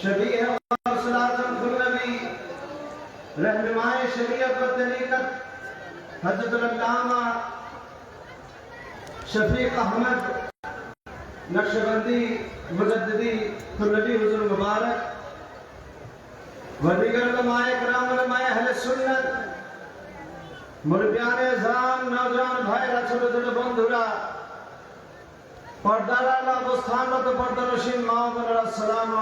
शबी रहनुमाए शरीयत व तरीकत हजरतलामा शफीक अहमद नक्शबंदी मुजद्दी खुलबी हजूर मुबारक व दीगर नमाए करामाए अहल सुन्नत, मुरबियान जान नौजवान भाई रसूल পর্দার অবস্থানরত পর্দারসীন মা বোনেরা, আসসালামু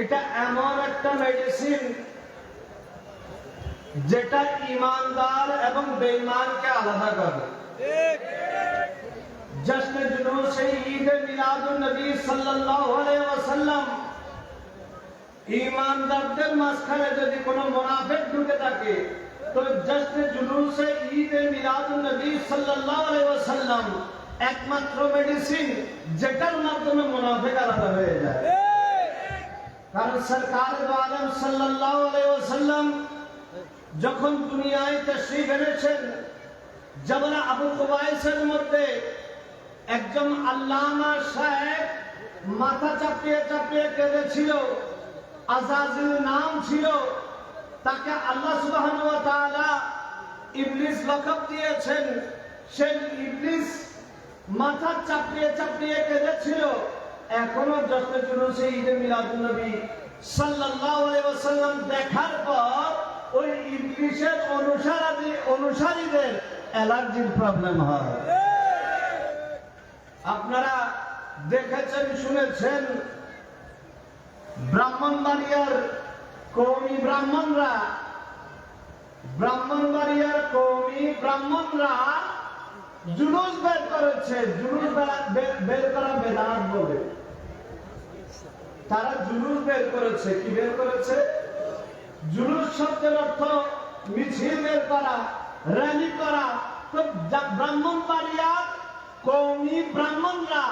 এটা এমন একটা মেডিসিন যেটা ইমানদার এবং বেঈমানকে আলাদা করে। জশ্ন জুলুস ঈদ মিলাদুন নবী সাল্লাল্লাহু আলাইহি ওয়াসাল্লাম। ইমানদারদের মাঝখানে যদি কোনো মুনাফিক ঢুকে থাকে, তো জশ্ন জুলুস ঈদ মিলাদুন নবী সাল্লাল্লাহু আলাইহি ওয়াসাল্লাম একমাত্র মেডিসিন যেটার মাধ্যমে মুনাফিক আলাদা হয়ে যায়। কারণ সরকার আলম সাল্লাল্লাহু আলাইহি ওয়াসাল্লাম যখন দুনিয়ায় তশরিফ এনেছেন, যেমন আবু কুবাইসের মধ্যে একজন আল্লামা সাহেব মাথা চাপিয়ে চাপিয়ে কেঁদেছিল, আজাজিল নাম ছিল। তাকে আল্লাহ তাআলা ইবলিস লকব দিয়েছেন। সেই ইবলিস মাথা চাপিয়ে চাপিয়ে কেঁদেছিল। এখনও যত জুলুসে ঈদে মিলাদুন নবী সাল্লাল্লাহু আলাইহি ওয়াসাল্লাম দেখার পর ওই ইবলিশের অনুসারী অনুসারীদের অ্যালার্জির প্রবলেম হয়। আপনারা দেখেছেন, শুনেছেন, ব্রাহ্মণবাড়িয়ার কৌমি ব্রাহ্মণরা, ব্রাহ্মণবাড়িয়ার কৌমি ব্রাহ্মণরা জুলুস বের করেছে, জুলুস বের- করা বেদাত বলে। তারা জুলুস বের করেছে, কি বের করেছে? জুলুস শব্দের অর্থ মিছিল বের করা, র্যালি করা। তো যা- ব্রাহ্মণবাড়িয়া কৌমি ব্রাহ্মণরা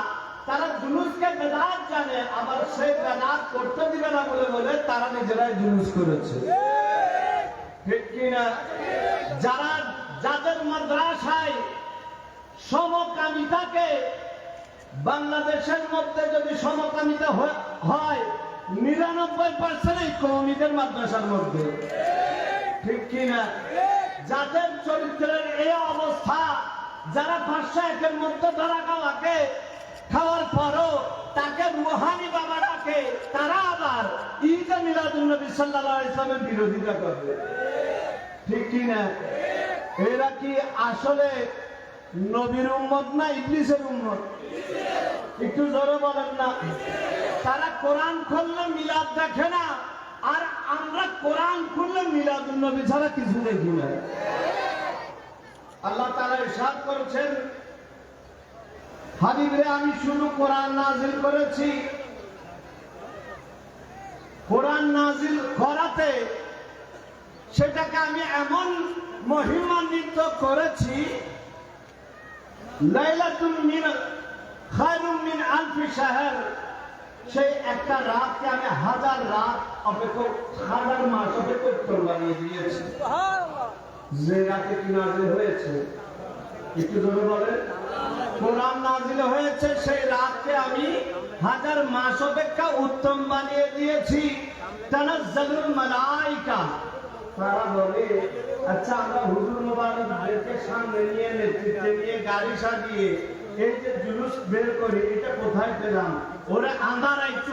তারা জুলুসকে বেদাত জানে, আবার সেই বেদাত করতে দিবে না বলে বলে তারা নিজেরাই জুলুস করেছে। ঠিক কিনা? যারা যাদের মাদ্রাসায় সমকামিতাকে বাংলাদেশের মধ্যে যদি সমকামিতা হয় নিরানব্বই পার্সেন্ট এই কৌমিদের মাদ্রাসার মধ্যে। ঠিক কিনা? যাদের চরিত্রের এই অবস্থা যারা পাঁচশো একের মধ্যে ধরা খাওয়াকে খাওয়ার পরও তাকে রুহানি বাবা ডাকে, তারা আবার ঈদ মিলাদুল নবী সাল্লাল্লাহু আলাইহি ইসলামের বিরোধিতা করবে। ঠিক কিনা এরা কি আসলে নবীর উম্মত না ইবলিসের উম্মত? একটু জোরে বলেন না। তারা কোরআন খুললে মিলাদ দেখে না, আর আমরা কোরআন খুললে মিলাদুল নবী ছাড়া কিছু দেখি না। ইরশাদ করেছেন। হাবিবরে আমি শুধু কোরআন নাজিল করেছি। কোরআন নাজিল করাতে সেটাকে আমি এমন মহিমান্বিত করেছি লাইলাতুল মিন খায়রুম মিন আলফি শাহর। সেই একটা রাতকে আমি হাজার রাত অপেক্ষা হাজার মাস অপেক্ষা বানিয়ে দিয়েছি। যে রাতে কি নাজিল হয়েছে? আচ্ছা গাড়ি সাজিয়ে। এই যে জুলুস বের করি, এটা কোথায় পেলাম? একটু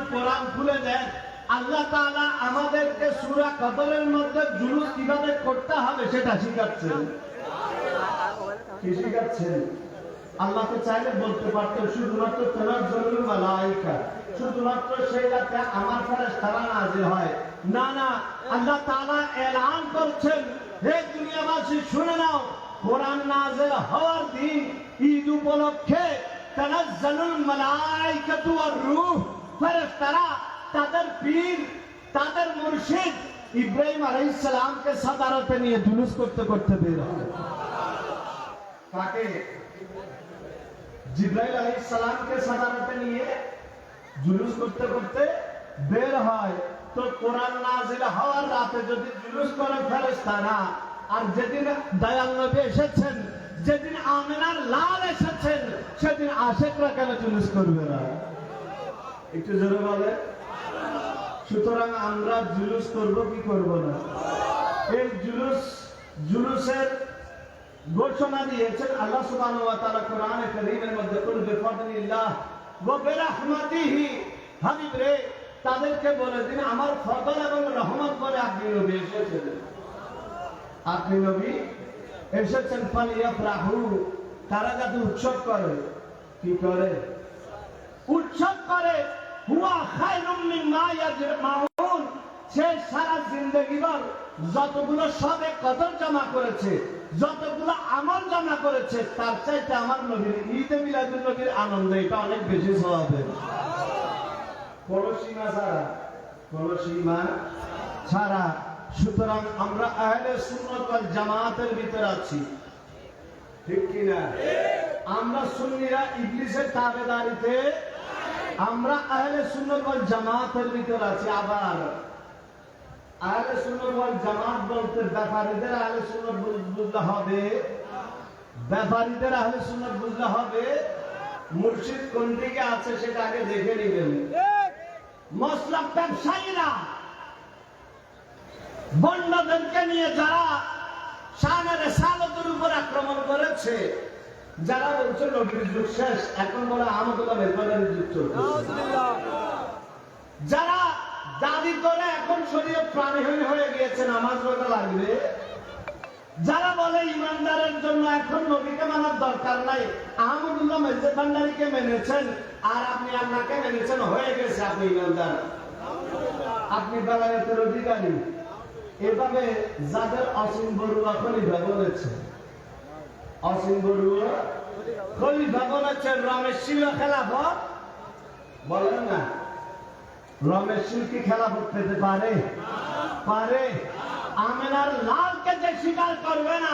আল্লাহ তাআলা আমাদেরকে সূরা কদরের মধ্যে জুলুস কীভাবে করতে হবে সেটা শিখাচ্ছেন। আল্লাহকে চাইলে বলতে শুধুমাত্র শুধুমাত্র সেই রাতে আমার নাজিল হয়। না না, আল্লাহ এলান করছেন। হে দুনিয়াবাসী, শুনে নাও, কোরআন হওয়ার দিন, ঈদ উপলক্ষে রূহ। তাদের পীর, তাদের মুর্শিদ ইব্রাহিম আলাইহিস সালামকে সাদারতে নিয়ে জুলুস করতে করতে বের হয়। কাকে জিব্রাইল আলাইহিস সালামকে সাদারতে নিয়ে জুলুস করতে করতে বের হয় তো কোরআন নাজিল হওয়ার রাতে যদি জুলুস করে ফেরেশতারা আর যেদিন দয়াল নবী এসেছেন যেদিন আমিনার লাল এসেছেন সেদিন আশেকরা কেন জুলুস করবে না? একটু জোরে বলে। সুতরাং আমরা জুলুস করব কি করব না? এই জুলুস, জুলুসের ঘোষণা দিয়েছেন আল্লাহ সুবহানাহু ওয়া তাআলা কোরআনে কারীমের মধ্যে কুল বিফাদলিল্লাহ ওয়া বিরহমাতিহি। হাবিব রে, তাদেরকে বলে দিন, আমার ফজল এবং রহমত করে আপনি নবী এসেছেন। আপনি নবী এসেছেন, ফালিয়াফরাহু তারা যাতে উৎসব করে? কি করে? উৎসব করে, হুয়া খায়রুম মিম্মা ইয়াজমাউন সে সারা জিন্দগি ভর যতগুলো সবে কদর জমা করেছে, যতগুলো আমল জমা করেছে, তার চাইতে আমার নবীর ঈদে মিলাদুল নবীর আনন্দ এটা অনেক বেশি স্বভাবে কোন সীমা ছাড়া কোন সীমা ছাড়া, সুতরাং আমরা আহলে সুন্নত জামাতের ভিতরে আছি। ঠিক কিনা আমরা সুন্নিরা ইবলিসের তাবেদারিতে, আমরা আহলে সুন্নত জামাতের ভিতর আছি। আবার আহলে ওয়াল জামাত বলতে ব্যাপারীদের আহলে বুঝতে হবে। ব্যাপারীদের আহলে বুঝতে হবে। মুর্শিদ কোন দিকে আছে সেটা আগে দেখে নেবেন। ব্যবসায়ীরা বন্যদেরকে নিয়ে যারা সালতের উপর আক্রমণ করেছে, যারা বলছে নবীর যুগ শেষ, এখন বলে বেতনের যুগ চলছে দাবি করে এখন শরীরে প্রাণীহীন হয়ে গিয়েছে, নামাজ পড়তে লাগবে। যারা বলে ইমানদারের জন্য এখন নবীকে মানার দরকার নাই, আহমদুল্লাহ মেজে ভান্ডারীকে মেনেছেন, আর আপনি আল্লাহকে মেনেছেন, হয়ে গেছে আপনি ইমানদার। আপনি বেলায়েতের অধিকারী। এভাবে যাদের অসীম বড়ুয়া খলিফা বলেছে, অসীম বড়ুয়া খলিফা বলেছে, রমেশ শিল খেলাফত? বলেন না। রমেশ শিল কি খেলাফত পেতে পারে? পারে? আমেনার লালকে যে স্বীকার করবে না,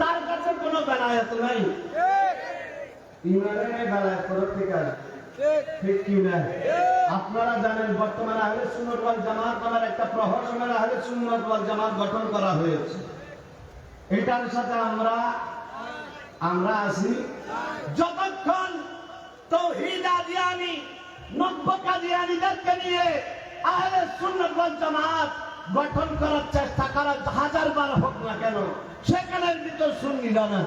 তার কাছে কোনো বেলায়ত নাই। ইমানে বেলায়ত করে ঠিক আছে আপনারা জানেন, বর্তমানে আহলে সুন্নাত ওয়াল জামাত নামের একটা প্রহসনের আহলে সুন্নাত ওয়াল জামাত গঠন করা হয়েছে। এটার সাথে আমরা আমরা আছি। যতক্ষণ তৌহিদ আদিয়ানি নব্য কাদিয়ানিদেরকে নিয়ে আহলে সুন্নাত ওয়াল জামাত গঠন করার চেষ্টা করা হাজার বার হোক না কেন সেখানের ভিতর সুন্নিরা না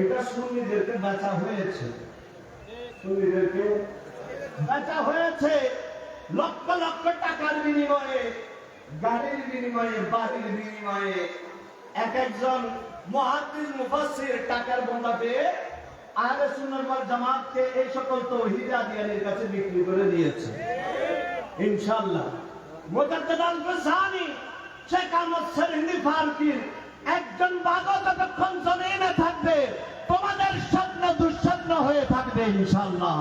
এটা সুন্নিদেরকে বাঁচা হয়েছে। সুন্নিদেরকে বেচা হয়েছে লক্ষ লক্ষ টাকার বিনিময়ে গাড়ির বিনিময়ে বাড়ির বিনিময়ে। এক একজন মহাদিস মুফাসসির টাকার বন্ধা পেয়ে আহলে সুন্নাত ওয়াল জামাতকে এই সকল আদিয়ালের কাছে বিক্রি করে দিয়েছে। ইনশাআল্লাহ। শেখ আহমদ একজন বাদক যতক্ষণ জমিনে থাকবে, তোমাদের স্বপ্ন দুঃস্বপ্ন হয়ে থাকবে ইনশাআল্লাহ।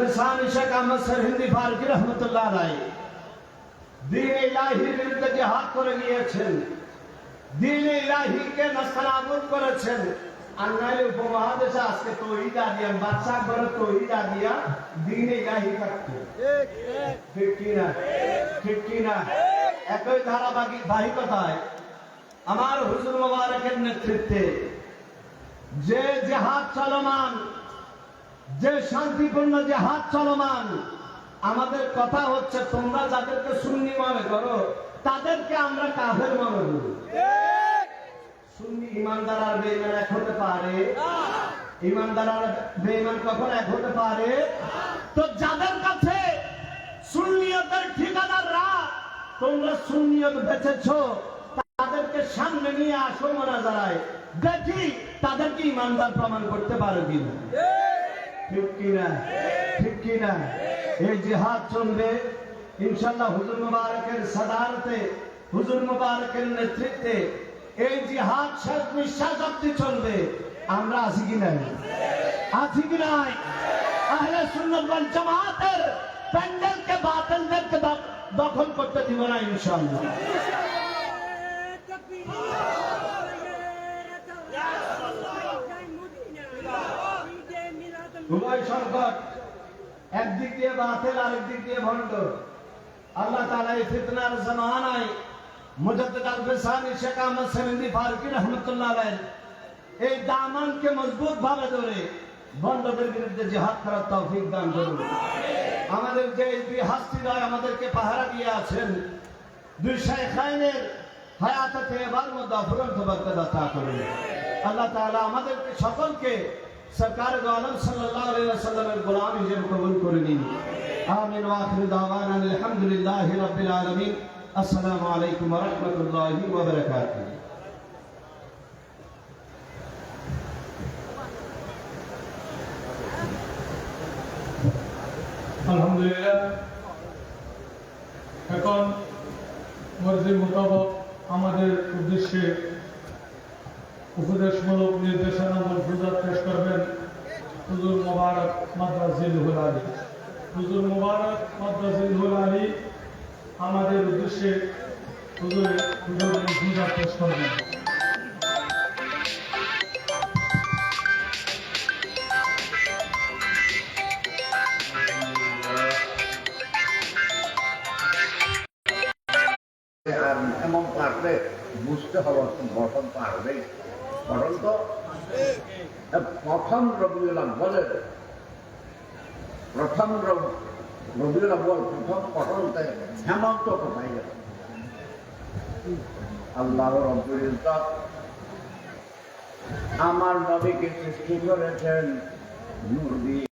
আল-ফিসানি শেখ আহমদ শরীফ ফারুকি রহমতুল্লাহ আলাইহি দিন ইলাহির বিরুদ্ধে জিহাদ করে গিয়েছেন দিন ইলাহিকে নাস্তানাবুদ করেছেন। আর নাইলে উপমহাদেশে আজকে তৈরি দিয়া বাদশাহ করে তৈরি দিয়া দিন ইলাহি থাকতো ঠিক কি না? ঠিক কি না? একই ধারাবাহিক বাহিকতায় আমার হুজুর মোবারকের নেতৃত্বে যে জেহাদ চলমান যে শান্তিপূর্ণ জেহাদ চলমান। আমাদের কথা হচ্ছে, তোমরা যাদেরকে সুন্নি মনে করো, তাদেরকে আমরা কাফের মনে করি। সুন্নি ইমানদার আর বেঈমান এক হতে পারে। ইমানদার আর বেঈমান কখন এক হতে পারে? তো যাদের কাছে সুন্নিয়তের ঠিকাদাররা তোমরা সুন্নিয়ত বেঁচেছো তাদেরকে সামনে নিয়ে আসো মনে দাঁড়ায় দেখি তাদেরকে ইমানদার প্রমাণ করতে পারো কিনা। ঠিক কিনা? ঠিক কিনা? এই জিহাদ চলবে। ইনশাল্লাহ হুজুর মুবারকের সাদারতে, হুজুর মুবারকের নেতৃত্বে এই জিহাদ শেষ দখল করতে দিব না ইনশাআল্লাহ। উভয় সংকট একদিক দিয়ে বাতিল আরেক দিক দিয়ে ভণ্ড। আল্লাহ তাআলা এই ফিতনার জামানায় মুজাদ্দিদ আল ফিসানি, শেখ আহমদ সেমেন্দি ফারুকি রহমতুল্লাহ আলাইহ, এই দামানকে মজবুত ভাবে ধরে বন্ধদের বিরুদ্ধে জিহাদ করার তৌফিক দান করুন। আমাদের যে দুই হাস্তিরায় আমাদেরকে পাহারা দিয়ে আছেন দুই শাইখাইনের হায়াতে এবার মধ্যে অফুরন্ত বরকত করুন। আল্লাহ তাআলা আমাদেরকে সকলকে সরকার আলম সাল্লাল্লাহু আলাইহি ওয়াসাল্লামের গোলাম হিসেবে কবুল করে নিন আমিন ওয়া আখিরু দাওয়ানা আলহামদুলিল্লাহি রাব্বিল আলামিন আসসালামু আলাইকুম ওয়া রাহমাতুল্লাহি ওয়া বারাকাতুহু আলহামদুলিল্লাহ এখন মর্জি মোতাবক আমাদের উদ্দেশ্যে উপদেশমূলক নির্দেশনা মলফুজাত পেশ করবেন হুজুর মোবারক মাদ্রাজিল আলী। হুজুর মোবারক মাদ্রাজিল আলী আমাদের উদ্দেশ্যে হুজুর হুজুর মলফুজাত পেশ করবেন। এমন পারলে বুঝতে হবে, গঠন পারবে গঠন তো প্রথম রবিউল আব্বালের প্রথম রব- রবিউল প্রথম গঠনতে হেমন্ত কোথায় গেল? আল্লাহ রব্বুল আমার নবীকে সৃষ্টি করেছেন দিয়ে।